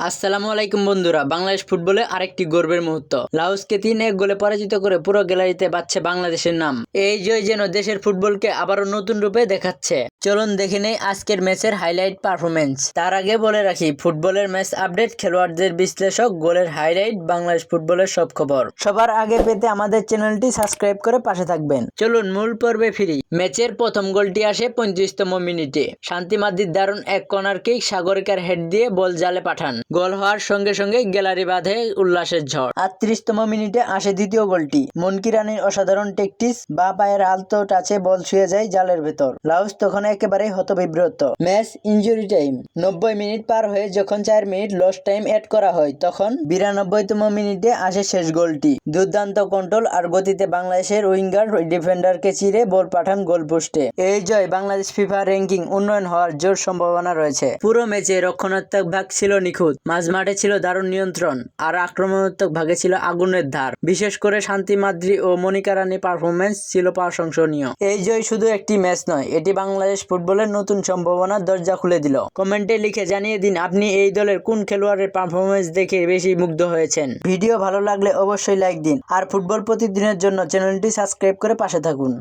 আসসালামু আলাইকুম বন্ধুরা, বাংলাদেশ ফুটবলে আরেকটি গর্বের মুহূর্ত। লাউসকে তিন এক গোলে পরাজিত করে পুরো গ্যালারিতে বাচ্ছে বাংলাদেশের নাম। এই জয় যেন দেশের ফুটবলকে আবারও নতুন রূপে দেখাচ্ছে। চলুন দেখে নেই আজকের ম্যাচের হাইলাইট পারফরমেন্স তার আগে বলে রাখি, ফুটবলের ম্যাচ আপডেট, খেলোয়াড়দের বিশ্লেষক, গোলের হাইলাইট, বাংলাদেশ ফুটবলের সব খবর। সবার আগে পেতে আমাদের চ্যানেলটি সাবস্ক্রাইব করে পাশে থাকবেন। চলুন মূল পর্বে ফিরি। ম্যাচের প্রথম গোলটি আসে পঁয়ত্রিশতম মিনিটে। শান্তি মাদ্রিদ দারুণ এক কর্নার কিক সাগরিকার হেড দিয়ে বল জালে পাঠান। গোল হওয়ার সঙ্গে সঙ্গে গ্যালারি বাঁধে উল্লাসের ঝড়। আটত্রিশতম মিনিটে আসে দ্বিতীয় গোলটি। মনকি রানীর অসাধারণ টেকটিস, বা পায়ের আলতো টাচে বল ছুঁয়ে যায় জালের ভেতর। লাউস তখন একেবারে হতবিব্রত। Match injury time. নব্বই মিনিট পার হয়ে যখন চার মিনিট লস টাইম অ্যাড করা হয়, তখন বিরানব্বইতম মিনিটে আসে শেষ গোলটি। দুর্দান্ত কন্ট্রোল আর গতিতে বাংলাদেশের উইঙ্গার, ডিফেন্ডারকে চিরে বল পাঠান গোল পোস্টে এই জয় বাংলাদেশ ফিফা র্যাঙ্কিং উন্নয়ন হওয়ার জোর সম্ভাবনা রয়েছে। পুরো ম্যাচে রক্ষণাত্মক ভাগ ছিল নিখুঁত। মাঝ মাঠে ছিল দারুণ নিয়ন্ত্রণ আর আক্রমণাত্মক ভাগে ছিল আগুনের ধার। বিশেষ করে শান্তি মাদ্রি ও মনিকা রানী পারফরমেন্স ছিল প্রশংসনীয়। এই জয় শুধু একটি ম্যাচ নয় এটি বাংলাদেশ ফুটবলের নতুন সম্ভাবনার দরজা খুলে দিল। কমেন্টে লিখে জানিয়ে দিন আপনি এই দলের কোন খেলোয়াড়ের পারফরমেন্স দেখে বেশি মুগ্ধ হয়েছেন? ভিডিও ভালো লাগলে অবশ্যই লাইক দিন আর ফুটবল প্রতিদিনের জন্য চ্যানেলটি সাবস্ক্রাইব করে পাশে থাকুন।